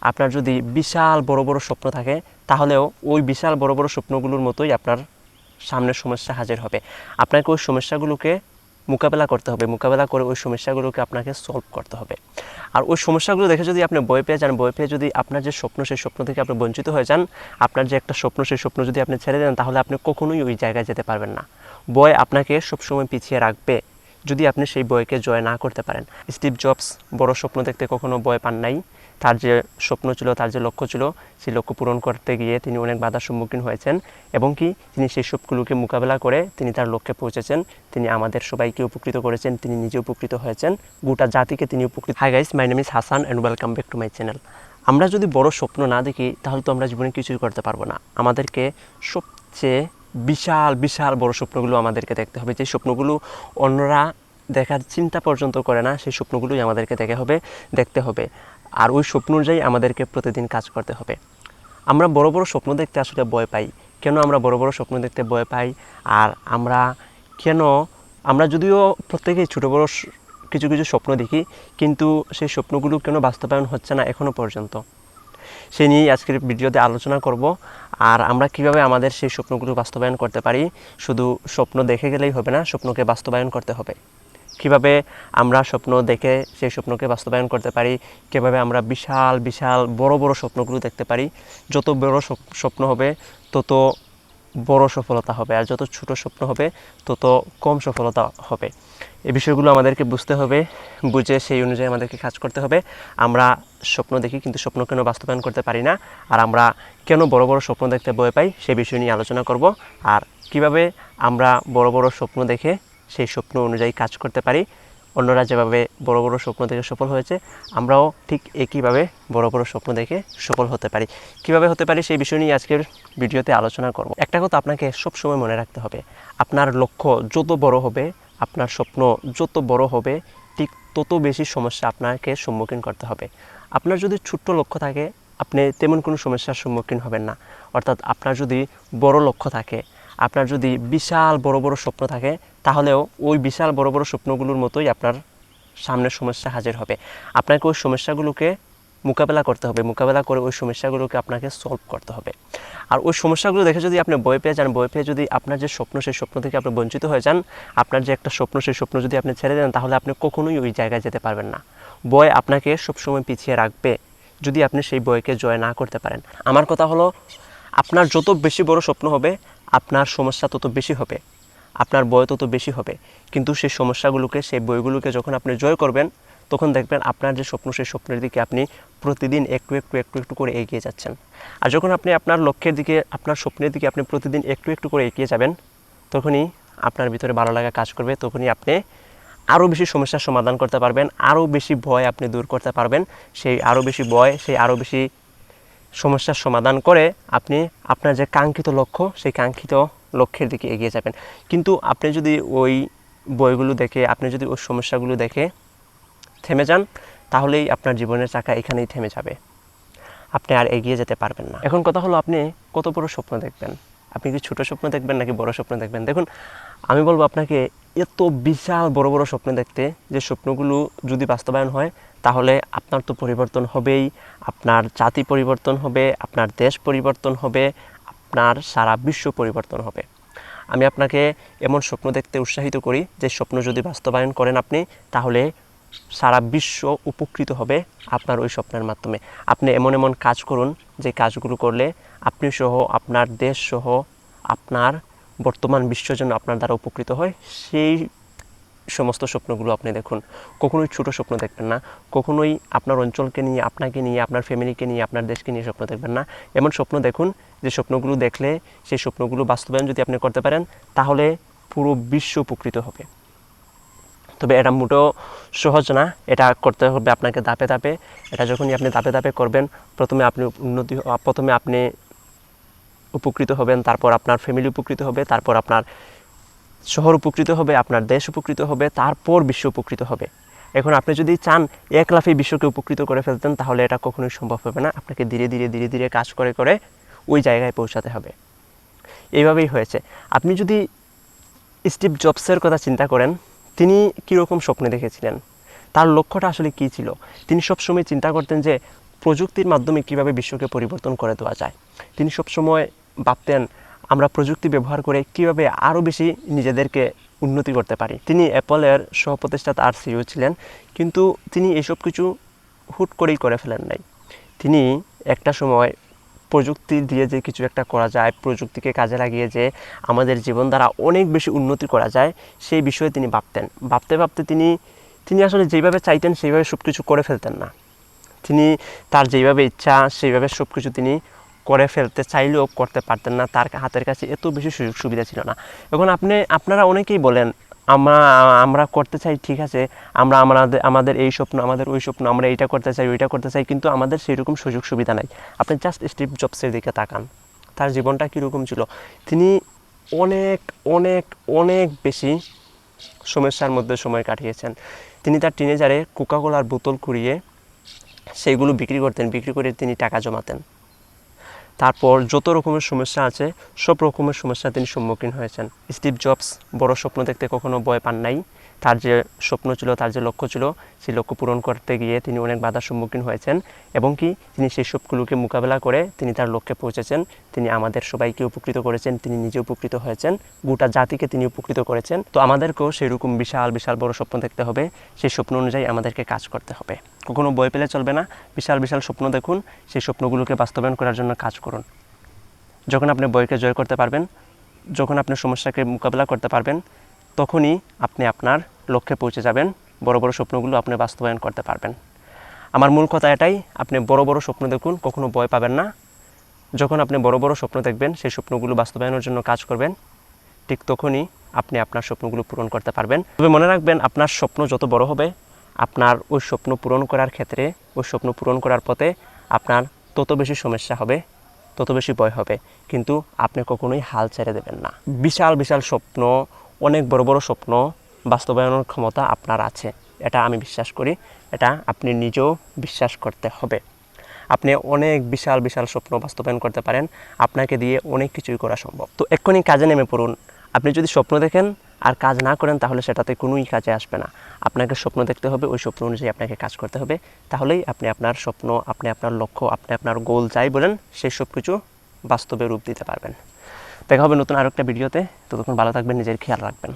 আপনার যদি বিশাল বড় বড় স্বপ্ন থাকে, তাহলেও ওই বিশাল বড় বড় স্বপ্নগুলোর মতোই আপনার সামনের সমস্যা হাজির হবে। আপনাকে ওই সমস্যাগুলোকে মোকাবেলা করতে হবে, মোকাবেলা করে ওই সমস্যাগুলোকে আপনাকে সলভ করতে হবে। আর ওই সমস্যাগুলো দেখে যদি আপনি বই পেয়ে যান বই পেয়ে যদি আপনার যে স্বপ্ন, সেই স্বপ্ন থেকে আপনি বঞ্চিত হয়ে যান, আপনার যে একটা স্বপ্ন, সেই স্বপ্ন যদি আপনি ছেড়ে দেন, তাহলে আপনি কখনোই ওই জায়গায় যেতে পারবেন না। বই আপনাকে সবসময় পিছিয়ে রাখবে। যদি আপনি সেই বইকে জয় না করতে পারেন। স্টিভ জবস বড় স্বপ্ন দেখতে কখনো বয় পান নাই। তার যে স্বপ্ন ছিল, তার যে লক্ষ্য ছিল, সেই লক্ষ্য পূরণ করতে গিয়ে তিনি অনেক বাধার সম্মুখীন হয়েছেন এবং কি তিনি সেই সবগুলোকে মোকাবেলা করে তিনি তার লক্ষ্যে পৌঁছেছেন। তিনি আমাদের সবাইকে উপকৃত করেছেন, তিনি নিজে উপকৃত হয়েছেন। গোটা জাতিকে তিনি উপকৃত hi guys my name is Hasan and welcome back to my channel আমরা যদি বড় স্বপ্ন না দেখি, তাহলে তো আমরা জীবনে কিছুই করতে পারব না। আমাদেরকে সবচেয়ে বিশাল বিশাল বড় স্বপ্নগুলো আমাদেরকে দেখতে হবে। যে স্বপ্নগুলো অন্যরা দেখার চিন্তা পর্যন্ত করে না, সেই স্বপ্নগুলোই আমাদেরকে দেখে হবে, দেখতে হবে। আর ওই স্বপ্ন অনুযায়ী আমাদেরকে প্রতিদিন কাজ করতে হবে। আমরা বড় বড় স্বপ্ন দেখতে আসলে ভয় পাই। কেন আমরা বড় বড় স্বপ্ন দেখতে ভয় পাই? আর আমরা কেন, আমরা যদিও প্রত্যেকেই ছোটো বড় কিছু কিছু স্বপ্ন দেখি, কিন্তু সেই স্বপ্নগুলো কেন বাস্তবায়ন হচ্ছে না এখনও পর্যন্ত? সেই নিয়েই আজকের ভিডিওতে আলোচনা করব। আর আমরা কীভাবে আমাদের সেই স্বপ্নগুলো বাস্তবায়ন করতে পারি? শুধু স্বপ্ন দেখে গেলেই হবে না, স্বপ্নকে বাস্তবায়ন করতে হবে। কীভাবে আমরা স্বপ্ন দেখে সেই স্বপ্নকে বাস্তবায়ন করতে পারি, কীভাবে আমরা বিশাল বিশাল, বড় বড় স্বপ্নগুলো দেখতে পারি, যত বড় স্বপ্ন হবে, তত বড় সফলতা হবে, আর যত ছোট স্বপ্ন হবে, তত কম সফলতা হবে। এই বিষয়গুলো আমাদেরকে বুঝতে হবে, বুঝে সেই অনুযায়ী আমাদেরকে কাজ করতে হবে। আমরা স্বপ্ন দেখি, কিন্তু স্বপ্ন কেন বাস্তবায়ন করতে পারি না? আর আমরা কেন বড় বড় স্বপ্ন দেখতে ভয় পাই? সেই বিষয় নিয়ে আলোচনা করব। আর কীভাবে আমরা বড় বড় স্বপ্ন দেখে সেই স্বপ্ন অনুযায়ী কাজ করতে পারি। অন্যরা যেভাবে বড় বড় স্বপ্ন দেখে সফল হয়েছে, আমরাও ঠিক একইভাবে বড় বড় স্বপ্ন দেখে সফল হতে পারি। কীভাবে হতে পারি সেই বিষয় নিয়ে আজকের ভিডিওতে আলোচনা করব। একটা কথা আপনাকে সব সময় মনে রাখতে হবে, আপনার লক্ষ্য যত বড় হবে, আপনার স্বপ্ন যত বড় হবে, ঠিক তত বেশি সমস্যা আপনাকে সম্মুখীন করতে হবে। আপনার যদি ছোট্ট লক্ষ্য থাকে, আপনি তেমন কোনো সমস্যার সম্মুখীন হবেন না। অর্থাৎ আপনার যদি বড় লক্ষ্য থাকে, আপনার যদি বিশাল বড় বড় স্বপ্ন থাকে তাহলেও ওই বিশাল বড় বড় স্বপ্নগুলোর মতোই আপনার সামনের সমস্যা হাজির হবে। আপনাকে ওই সমস্যাগুলোকে মোকাবেলা করতে হবে। মোকাবেলা করে ওই সমস্যাগুলোকে আপনাকে সলভ করতে হবে। আর ওই সমস্যাগুলো দেখে যদি আপনি বই পেয়ে যান, বই পেয়ে যদি আপনার যে স্বপ্ন, সেই স্বপ্ন থেকে আপনি বঞ্চিত হয়ে যান, আপনার যে একটা স্বপ্ন, সেই স্বপ্ন যদি আপনি ছেড়ে দেন, তাহলে আপনি কখনোই ওই জায়গায় যেতে পারবেন না। বই আপনাকে সবসময় পিছিয়ে রাখবে যদি আপনি সেই বইকে জয় না করতে পারেন। আমার কথা হলো, আপনার যত বেশি বড় স্বপ্ন হবে, আপনার সমস্যা তত বেশি হবে। আপনার বয় তত বেশি হবে। কিন্তু সেই সমস্যাগুলোকে, সেই বইগুলোকে যখন আপনি জয় করবেন, তখন দেখবেন আপনার যে স্বপ্ন, সেই স্বপ্নের দিকে আপনি প্রতিদিন একটু একটু একটু একটু করে এগিয়ে যাচ্ছেন। আর যখন আপনি আপনার লক্ষ্যের দিকে, আপনার স্বপ্নের দিকে আপনি প্রতিদিন একটু একটু করে এগিয়ে যাবেন, তখনই আপনার ভিতরে ভালো লাগা কাজ করবে, তখনই আপনি আরও বেশি সমস্যার সমাধান করতে পারবেন, আরও বেশি ভয় আপনি দূর করতে পারবেন, সেই আরও বেশি ভয়, সেই আরও বেশি সমস্যার সমাধান করে আপনি আপনার যে কাঙ্ক্ষিত লক্ষ্য, সেই কাঙ্ক্ষিত লক্ষ্যের দিকে এগিয়ে যাবেন। কিন্তু আপনি যদি ওই বইগুলো দেখে, আপনি যদি ওই সমস্যাগুলো দেখে থেমে যান, তাহলেই আপনার জীবনের চাকা এখানেই থেমে যাবে। আপনি আর এগিয়ে যেতে পারবেন না। এখন কথা হলো, আপনি কত বড় স্বপ্ন দেখবেন? আপনি কি ছোটো স্বপ্ন দেখবেন নাকি বড় স্বপ্ন দেখবেন? দেখুন, আমি বলব আপনাকে, এত বিশাল বড় বড় স্বপ্ন দেখতে, যে স্বপ্নগুলো যদি বাস্তবায়ন হয়, তাহলে আপনার তো পরিবর্তন হবেই। আপনার জাতি পরিবর্তন হবে, আপনার দেশ পরিবর্তন হবে আপনার সারা বিশ্ব পরিবর্তন হবে। আমি আপনাকে এমন স্বপ্ন দেখতে উৎসাহিত করি যে স্বপ্ন যদি বাস্তবায়ন করেন আপনি, তাহলে সারা বিশ্ব উপকৃত হবে আপনার ওই স্বপ্নের মাধ্যমে। আপনি এমন এমন কাজ করুন যে কাজগুলো করলে আপনি সহ আপনার দেশ সহ আপনার বর্তমান বিশ্ব যেন আপনার দ্বারা উপকৃত হয়, সেই সমস্ত স্বপ্নগুলো আপনি দেখুন। কখনোই ছোট স্বপ্ন দেখবেন না। কখনোই আপনার অঞ্চলকে নিয়ে, আপনাকে নিয়ে, আপনার ফ্যামিলিকে নিয়ে, আপনার দেশকে নিয়ে স্বপ্ন দেখবেন না। এমন স্বপ্ন দেখুন যে স্বপ্নগুলো দেখলে সেই স্বপ্নগুলো বাস্তবায়ন যদি আপনি করতে পারেন, তাহলে পুরো বিশ্ব উপকৃত হবে। তবে এটা মোটেও সহজ না। এটা করতে হবে আপনাকে ধাপে ধাপে। এটা যখনই আপনি ধাপে ধাপে করবেন, প্রথমে আপনি উন্নতি প্রথমে আপনি উপকৃত হবেন, তারপর আপনার ফ্যামিলি উপকৃত হবে, তারপর আপনার শহর উপকৃত হবে, আপনার দেশ উপকৃত হবে, তারপর বিশ্ব উপকৃত হবে। এখন আপনি যদি চান এক লাফে বিশ্বকে উপকৃত করে ফেলতেন, তাহলে এটা কখনোই সম্ভব হবে না। আপনাকে ধীরে ধীরে ধীরে ধীরে কাজ করে করে ওই জায়গায় পৌঁছাতে হবে। এইভাবেই হয়েছে। আপনি যদি স্টিভ জবসের কথা চিন্তা করেন, তিনি কীরকম স্বপ্নে দেখেছিলেন? তার লক্ষ্যটা আসলে কী ছিল? তিনি সবসময় চিন্তা করতেন যে প্রযুক্তির মাধ্যমে কীভাবে বিশ্বকে পরিবর্তন করে দেওয়া যায়। তিনি সবসময় ভাবতেন আমরা প্রযুক্তি ব্যবহার করে কীভাবে আরও বেশি নিজেদেরকে উন্নতি করতে পারি। তিনি অ্যাপলের সহপ্রতিষ্ঠাতা আর সিইও ছিলেন, কিন্তু তিনি এসব কিছু হুট করেই করে ফেলেন নাই। তিনি একটা সময় প্রযুক্তি দিয়ে যে কিছু একটা করা যায়, প্রযুক্তিকে কাজে লাগিয়ে যে আমাদের জীবন দ্বারা অনেক বেশি উন্নতি করা যায়, সেই বিষয়ে তিনি ভাবতেন। ভাবতে ভাবতে তিনি তিনি আসলে যেভাবে চাইতেন, সেইভাবে সব কিছু করে ফেলতেন না। তিনি তার যেভাবে ইচ্ছা, সেইভাবে সব কিছু তিনি করে ফেলতে চাইলেও করতে পারতেন না, তার হাতের কাছে এত বেশি সুযোগ সুবিধা ছিল না। এখন আপনি, আপনারা অনেকেই বলেন, আমরা আমরা করতে চাই, ঠিক আছে, আমরা আমাদের আমাদের এই স্বপ্ন, আমাদের ওই স্বপ্ন, আমরা এইটা করতে চাই, ওইটা করতে চাই, কিন্তু আমাদের সেরকম সুযোগ সুবিধা নাই। আপনি জাস্ট স্টিভ জবসের দিকে তাকান। তার জীবনটা কীরকম ছিল? তিনি অনেক অনেক অনেক বেশি সমস্যার মধ্যে সময় কাটিয়েছেন। তিনি তার টিনেজারে কোকাকোলার বোতল কুড়িয়ে সেইগুলো বিক্রি করতেন, বিক্রি করে তিনি টাকা জমাতেন। তারপর যত রকমের সমস্যা আছে, সব রকমের সমস্যা তিনি সম্মুখীন হয়েছেন। স্টিভ জবস, বড় স্বপ্ন দেখতে কখনো ভয় পান নাই। তার যে স্বপ্ন ছিল, তার যে লক্ষ্য ছিল, সেই লক্ষ্য পূরণ করতে গিয়ে তিনি অনেক বাধার সম্মুখীন হয়েছেন এবং কি তিনি সেই সবগুলোকে মোকাবেলা করে তিনি তার লক্ষ্যে পৌঁছেছেন। তিনি আমাদের সবাইকে উপকৃত করেছেন, তিনি নিজে উপকৃত হয়েছেন, গোটা জাতিকে তিনি উপকৃত করেছেন। তো আমাদেরকেও সেরকম বিশাল বিশাল বড় স্বপ্ন দেখতে হবে, সেই স্বপ্ন অনুযায়ী আমাদেরকে কাজ করতে হবে। কখনো বই পেলে চলবে না, বিশাল বিশাল স্বপ্ন দেখুন, সেই স্বপ্নগুলোকে বাস্তবায়ন করার জন্য কাজ করুন। যখন আপনি বইকে জয় করতে পারবেন, যখন আপনি সমস্যাকে মোকাবেলা করতে পারবেন তখনই আপনি আপনার লক্ষ্যে পৌঁছে যাবেন, বড় বড় স্বপ্নগুলো আপনি বাস্তবায়ন করতে পারবেন। আমার মূল কথা এটাই, আপনি বড় বড় স্বপ্ন দেখুন, কখনো ভয় পাবেন না। যখন আপনি বড় বড় স্বপ্ন দেখবেন, সেই স্বপ্নগুলো বাস্তবায়নের জন্য কাজ করবেন। ঠিক তখনই আপনি আপনার স্বপ্নগুলো পূরণ করতে পারবেন। তবে মনে রাখবেন, আপনার স্বপ্ন যত বড় হবে, আপনার ওই স্বপ্ন পূরণ করার ক্ষেত্রে, ওই স্বপ্ন পূরণ করার পথে আপনার তত বেশি সমস্যা হবে, তত বেশি ভয় হবে। কিন্তু আপনি কখনোই হাল ছেড়ে দেবেন না। বিশাল বিশাল স্বপ্ন অনেক বড় বড় স্বপ্ন বাস্তবায়নের ক্ষমতা আপনার আছে। এটা আমি বিশ্বাস করি, এটা আপনি নিজেও বিশ্বাস করতে হবে। আপনি অনেক বিশাল বিশাল স্বপ্ন বাস্তবায়ন করতে পারেন, আপনাকে দিয়ে অনেক কিছুই করা সম্ভব। তো এক্ষুনি কাজে নেমে পড়ুন। আপনি যদি স্বপ্ন দেখেন আর কাজ না করেন, তাহলে সেটাতে কোনোই কাজে আসবে না। আপনাকে স্বপ্ন দেখতে হবে, ওই স্বপ্ন অনুযায়ী আপনাকে কাজ করতে হবে। তাহলেই আপনি আপনার স্বপ্ন, আপনি আপনার লক্ষ্য, আপনি আপনার গোল যাই বলেন, সেই সব কিছু বাস্তবে রূপ দিতে পারবেন। দেখা হবে নতুন আরেকটা ভিডিওতে। ততক্ষণ ভালো থাকবেন নিজের খেয়াল রাখবেন।